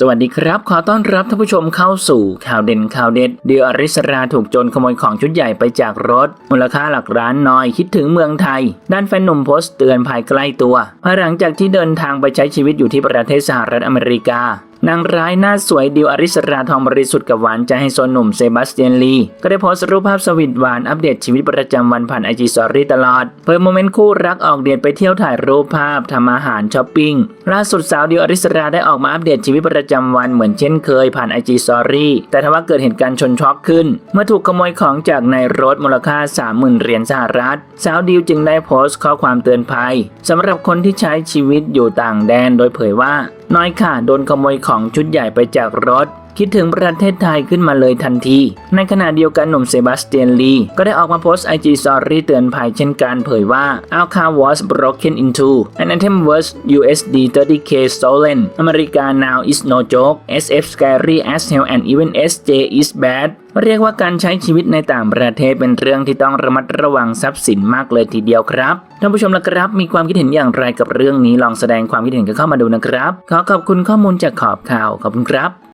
สวัสดีครับ ขอต้อนรับท่านผู้ชมเข้าสู่ข่าวเด่นข่าวเด็ด เดียวอริสราถูกโจรขโมยของชุดใหญ่ไปจากรถ มูลค่าหลักล้านน้อยคิดถึงเมืองไทย ด้านแฟนหนุ่มโพสต์เตือนภายใกล้ตัวภายหลังจากที่เดินทางไปใช้ชีวิตอยู่ที่ประเทศสหรัฐอเมริกา นางร้ายหน้าสวยดิวอริสราทองบริสุทธิ์กับหวานใจให้โซนหนุ่มเซบาสเตียนลีก็ได้โพสต์รูปภาพสวีทหวานอัปเดตชีวิตประจำวันผ่านไอจีสอรี่ตลอด เผยโมเมนต์คู่รักออกเดทไปเที่ยวถ่ายรูปภาพทำอาหารช้อปปิ้งล่าสุดสาวดิวอริสราได้ออกมาอัปเดตชีวิตประจำวันเหมือนเช่นเคยผ่านไอจีสอรี่แต่ทว่าเกิดเหตุการณ์ชนช็อกขึ้น เมื่อถูกขโมยของจากในรถมูลค่า 30,000เหรียญสหรัฐ สาวดิวจึงได้โพสต์ข้อความเตือนภัยสำหรับคนที่ใช้ชีวิตอยู่ต่างแดนโดยเผยว่า น้อยค่ะ โดนขโมยของชุดใหญ่ไปจากรถ คิดถึงประเทศไทยขึ้นมาเลยทันที ในขณะเดียวกันหนุ่มเซบาสเตียนลีก็ได้ออกมาโพสต์ IG Story เตือนภัยเช่นกันเผยว่า Our car was broken into an item worth USD 30k stolen America now is no joke SF scary as hell and even SJ is bad เรียกว่าการใช้ชีวิตในต่างประเทศเป็นเรื่องที่ต้องระมัดระวังทรัพย์สินมากเลยทีเดียวครับ ท่านผู้ชมละครับ มีความคิดเห็นอย่างไรกับเรื่องนี้ลองแสดงความคิดเห็นกันเข้ามาดูนะครับ ขอขอบคุณข้อมูลจากขอบข่าวขอบคุณครับ